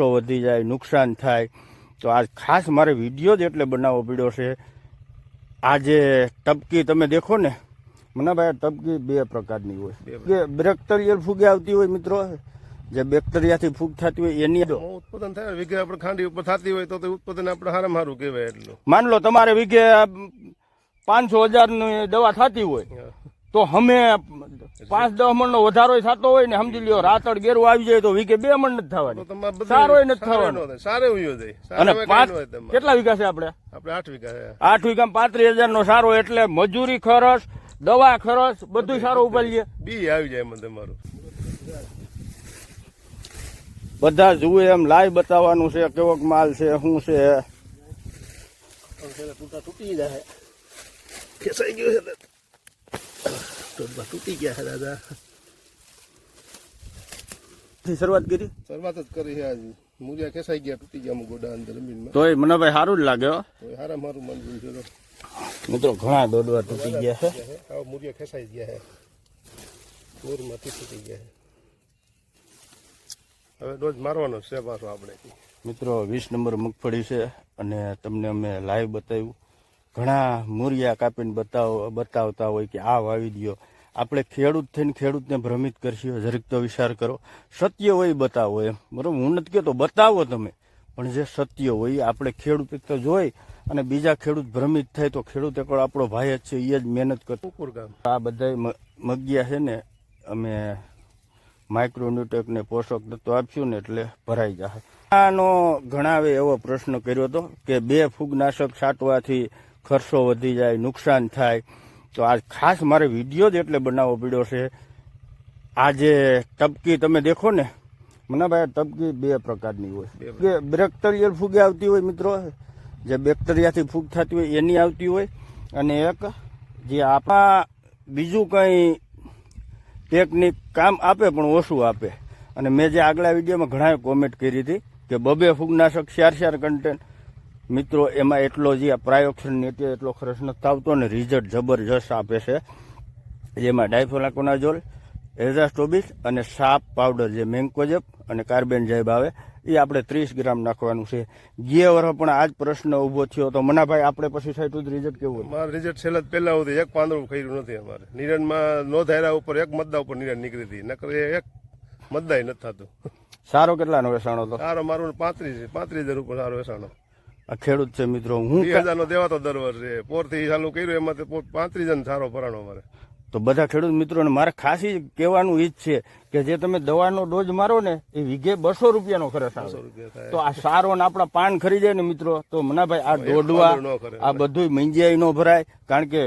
ખર્ચો વધી જાય નુકસાન થાય. તો આ ખાસ મારે વીડિયો જ એટલે બનાવવો પડ્યો છે. આ જે ટપકી તમે દેખો ને મને ભાઈ આ ટપકી બે પ્રકારની હોય. કે બેક્ટેરિયલ ફૂગે આવતી હોય મિત્રો જે બેક્ટેરિયાથી ફૂગ થતી હોય એની ઉત્પાદન થાય વિઘે આપણે ખાંડી ઉપર થતી હોય તો તે ઉત્પાદન આપણે હારે સારું કહેવાય એટલું. માન લો તમારે વિઘે પાંચસો હજારની દવા થતી હોય તો અમે પાંચ દસ મણ નો વધારો થતો હોય ને સમજી લ્યો રાતડ ગેરું આવી જાય તો વીકે બે મણ નથી તો થવાની સારો નથી થવાનો. ન થાય. સારું ઉયો જાય અને પાંચ. કેટલા વીઘા છે આપણે? આપણે આઠ વીઘા આઠ વીઘા પાંત્રીસ હજાર નો સારો એટલે મજૂરી ખર્ચ દવા ખર્ચ બધું સારું ઉપાડીએ. બી આવી જાય મને તમારું. બધા જુએ એમ લાઈવ બતાવવાનું છે કેવોક માલ છે શું છે. તૂટા તૂટી જાય. ખેસાઈ ગયું છે. ટોટલા તૂટી ગયા છે દાદા. શરૂઆત કરી. શરૂઆત જ કરી છે આજે. મૂર્યા ખેસાઈ ગયા તૂટી ગયા ગોડા અંદર જમીનમાં. તોય મને ભાઈ સારું જ લાગે હારા મારું મન તો મિત્રો ઘણા દોડવા તૂટી ગયા છે. આવા મૂર્યા ખેસાઈ ગયા છે. મૂરમાંથી તૂટી ગયા છે. હવે ડોઝ મારવાનો છે પાછો આપણે. મિત્રો વીસ નંબર મગફળી છે અને તમને અમે લાઈવ બતાવ્યું. ઘણા મૂરિયા કાપીને બતાવ બતાવતા હોય કે આ વાવી દો આપણે ખેડૂત થઈને ખેડૂતને ભ્રમિત કરશી જરીક તો વિચાર કરો. સત્ય હોય બતાવો એમ. બરોબર? હું નથી કહેતો બતાવો તમે. પણ જે સત્ય હોય આપણે ખેડૂત એક તો જોઈ અને બીજા ખેડૂત ભ્રમિત થાય તો ખેડૂત એક આપણો ભાઈ જ છે એ જ મહેનત કરતો. આ બધા મગિયા છે ને અમે માઇક્રોન્યુટેક ને પોષક તત્વ આપશું ને એટલે ભરાઈ જશે આનો ઘણાવે એવો પ્રશ્ન કર્યો હતો કે બે ફૂગનાશક છાંટવાથી ખર્ચો વધી જાય નુકસાન થાય. તો આ ખાસ મારે વીડિયો જ એટલે બનાવવો પડ્યો છે. આ જે ટપકી તમે દેખો ને. મને ભાઈ ટપકી બે પ્રકારની હોય. કે બેક્ટેરિયલ ફૂગે આવતી હોય મિત્રો. જે બેક્ટેરિયાથી ફૂગ થતી હોય એની આવતી હોય. અને એક જે આપણા બીજું કંઈ ટેકનિક કામ આપે પણ ઓછું આપે. અને મેં જે આગલા વિડીયોમાં ઘણા કોમેન્ટ કરી હતી કે બબે ફૂગનાશક ચાર ચાર કન્ટેન્ટ મિત્રો એમાં એટલો જે આ પ્રાયોક્ષન નીતિ એટલો ખર્ચ નથી આવતો ને રિઝલ્ટ જબરજસ્ત આપે છે. જેમાં ડાયફોલાકોનાઝોલ એઝાસ્ટોબિસ અને સાપ પાવડર જે મેન્કોજેપ અને કાર્બન જેબ આવે એ આપણે ત્રીસ ગ્રામ નાખવાનું છે. જે વર્ષ પણ આ જ પ્રશ્ન ઊભો થયો તો મનાભાઈ આપણે પછી સાઈડ રિઝલ્ટ કેવું? મારું રિઝલ્ટ છેલ્લા પહેલા સુધી એક પાંદડું ખર્યું નથી અમારે. નિરણમાં નો ધાર્યા ઉપર એક મતદા ઉપર નિરણ નીકળી હતી. નકર એક મતદાય નથી થતું. સારો કેટલાનો વેસાણો હતો? સારો મારું પાંત્રીસ પાંત્રીસ હજાર ઉપર સારો વેસાણો આ ખેડૂત છે મિત્રો હું વીસ હજાર દેવાતો દર વર્ષે પોરથી ચાલુ કર્યું એમાં પાંત્રીસ જણ સારો ભરાણો મારે. તો બધા ખેડૂત મિત્રોને મારે ખાસ કહેવાનું ઈચ્છ જ છે કે જે તમે દવાનો ડોઝ મારો ને એ વીઘે બસો રૂપિયાનો ખર્ચ આવે. તો આ સારો ને આપણા પાન ખરીદે ને મિત્રો તો મનાભાઈ આ દોડવા. આ બધું મંજિયાઈ ન ભરાય કારણ કે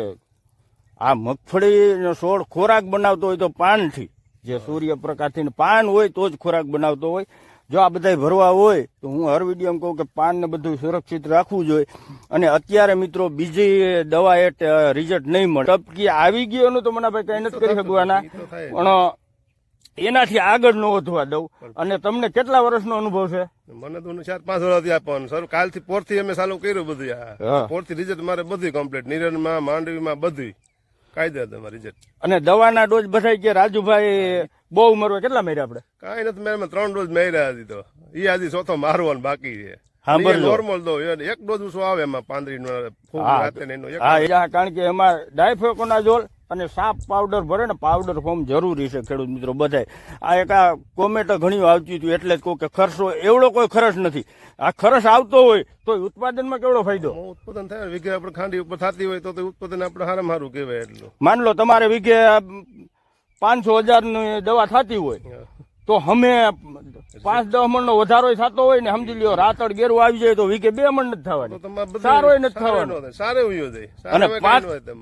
આ મગફળીનો છોડ ખોરાક બનાવતો હોય તો પાનથી. જે સૂર્યપ્રકાશથી પાન હોય તો જ ખોરાક બનાવતો હોય. જો આ બધા ભરવા હોય તો હું હર વિડીયોમાં કહું કે પાનને બધું સુરક્ષિત રાખવું જોઈએ. અને અત્યારે મિત્રો બીજી દવા એ રિઝલ્ટ નહીં મળે. ટપકી આવી ગયો નું તો મને ભાઈ કઈ નથી કરી શકવાના પણ એનાથી આગળ ન વધવા દઉં. અને તમને કેટલા વર્ષનો અનુભવ છે? મને તો ચાર પાંચ વર્ષથી આપવાનું સર કાલથી પોરથી અમે ચાલુ કર્યું બધું પોરથી રિઝલ્ટ મારે બધું કમ્પ્લીટ નિરણમાં માંડવીમાં બધું. કાયદા તમારી રિઝલ્ટ અને દવાના ડોઝ બધા કે રાજુભાઈ બહુ મરવા કેટલા માર્યા આપણે? કાંઈ નથી મેં ત્રણ ડોઝ મેર્યા હતી તો. એ આજે ચોથો મારવાનો બાકી છે. નોર્મલ દો એક ડોઝ શું આવે એમાં પાંદરી નો કારણ કે એમાં ડાયફોકોનાઝોલ અને સાપ પાવડર ભરે ને પાવડર ફોર્મ જરૂરી છે ખેડૂત મિત્રો બધાય. આ એક આ કોમેટો ઘણી આવતી હતી એટલે જ કહું કે ખર્ચો એવડો કોઈ ખર્ચ નથી. આ ખર્ચ આવતો હોય તો ઉત્પાદનમાં કેવડો ફાયદો? ઉત્પાદન થાય વિગે આપણે ખાંડી ઉપર થતી હોય તો તે ઉત્પાદન આપણે સારામાં સારું કહેવાય એટલું. માન લો તમારે વીઘે પાંચસો હજારની દવા થતી હોય તો અમે પાંચ દસ મણનો વધારો થતો હોય ને સમજી લ્યો રાતડ ગેરું આવી જાય તો વીકે બે મણ નથી થવાની. સારો નથી થવાનો. ન અને.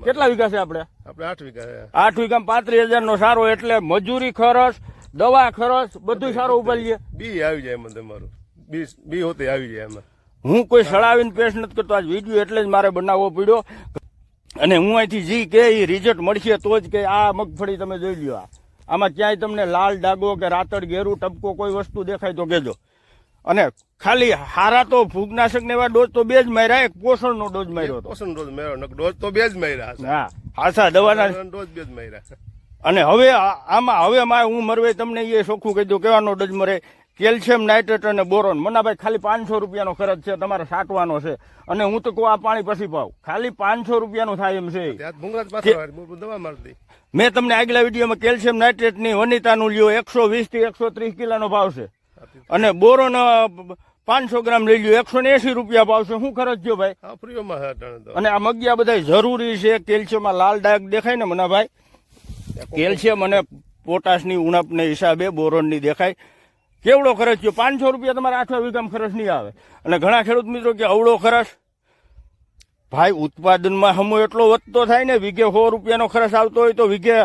કેટલા વીઘા છે આપણે? આપણે આઠ વીઘા આઠ વીઘા પાંત્રીસ હજાર નો સારો એટલે મજૂરી ખર્ચ દવા ખર્ચ બધું સારું ઉપાડીએ. બી આવી જાય એમાં તમારું. બી બી હોતે આવી જાય એમાં. હું કોઈ સળાવીને પેશ નથી કરતો આજ વીડિયો એટલે જ મારે બનાવવો પડ્યો. અને હું અહીંથી જી કે એ રિઝલ્ટ મળશે તો જ કે આ મગફળી તમે જોઈ લ્યો આ. આમાં ક્યાંય તમને લાલ ડાગો કે રાતડ ઘેરું ટપકો કોઈ વસ્તુ દેખાય તો કહેજો. અને ખાલી હારા તો ફૂગનાશક ને એવા ડોઝ તો બે જ માર્યા એક પોષણનો ડોઝ માર્યો પોષણ ડોઝ માર્યો ડોઝ તો બે જ માર્યા હા હાસા દવાના ડોઝ બે જ માર્યા. અને હવે આમાં હવે મારે હું મરવે તમને એ ચોખ્ખું કહી દઉં કેવાનો ડોઝ મરે? કેલ્શિયમ નાઇટ્રેટ અને બોરોન. મનાભાઈ ખાલી પાંચસો રૂપિયાનો ખર્ચ છે તમારે સાટવાનો છે. અને હું તો કહું આ પાણી પછી પાવ ખાલી પાંચસો રૂપિયાનું થાય એમ છે. જ મેં તમને આગલા વિડીયોમાં કેલ્શિયમ નાઇટ્રેટની વનિતાનું લ્યો એકસો વીસથી એકસો ત્રીસ કિલોનો ભાવ છે. અને બોરોન પાંચસો ગ્રામ લઈ લ્યો એકસો ને એસી રૂપિયા ભાવ છે. શું ખર્ચ ગયો ભાઈ? અને આ મગિયા બધા જરૂરી છે. કેલ્શિયમમાં લાલ ડાયક દેખાય ને મનાભાઈ? કેલ્શિયમ અને પોટાશની ઉણપને હિસાબે બોરોનની દેખાય. કેવડો ખર્ચ થયો? પાંચસો રૂપિયા તમારે આઠવા વીઘામ ખર્ચ નહીં આવે. અને ઘણા ખેડૂત મિત્રો કે અવળો ખર્ચ? ભાઈ ઉત્પાદનમાં હમો એટલો વધતો થાય ને વીઘે સો રૂપિયાનો ખર્ચ આવતો હોય તો વીઘે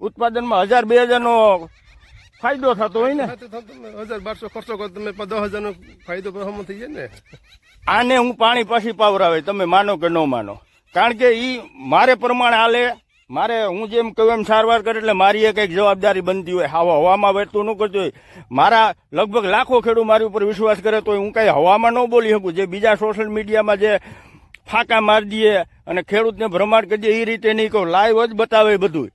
ઉત્પાદનમાં હજાર બે હજારનો ફાયદો થતો હોય ને? હજાર બારસો ખર્ચો કરો તમે દસ હજારનો ફાયદો હમો થઈ જાય ને? આને હું પાણી પાછી પાવરાવે તમે માનો કે ન માનો. કારણ કે એ મારે પ્રમાણે હાલે મારે હું જેમ કહું એમ સારવાર કરે એટલે મારી એ કંઈક જવાબદારી બનતી હોય. હવા હવામાં વેરતું ન કરતું હોય. મારા લગભગ લાખો ખેડૂત મારી ઉપર વિશ્વાસ કરે તો હું કાંઈ હવામાં ન બોલી શકું. જે બીજા સોશિયલ મીડિયામાં જે ફાંકા મારી દઈએ અને ખેડૂતને ભ્રમાડ કરી દઈએ, એ રીતે નહીં કહું. લાઈવ જ બતાવે બધું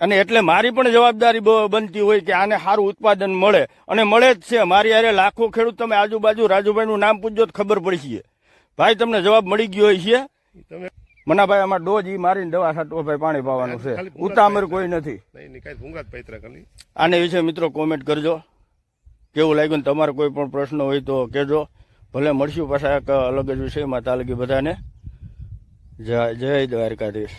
અને એટલે મારી પણ જવાબદારી બનતી હોય કે આને સારું ઉત્પાદન મળે. અને મળે જ છે. મારી યારે લાખો ખેડૂત તમે આજુબાજુ રાજુભાઈનું નામ પૂછજો તો ખબર પડી છે ભાઈ, તમને જવાબ મળી ગયો હોય છે તમે મનાભાઈ આમાં ડોઝ ઈ મારીને દવા છાંટવો ભાઈ પાણી પાવાનું છે. ઉતામર કોઈ નથી. આને વિશે મિત્રો કોમેન્ટ કરજો. કેવું લાગ્યું તમારે કોઈ પણ પ્રશ્ન હોય તો કહેજો. ભલે મળશું પાછા એક અલગ જ વિષયમાં. તાલગી બધાને. જય જય દ્વારકાધીશ.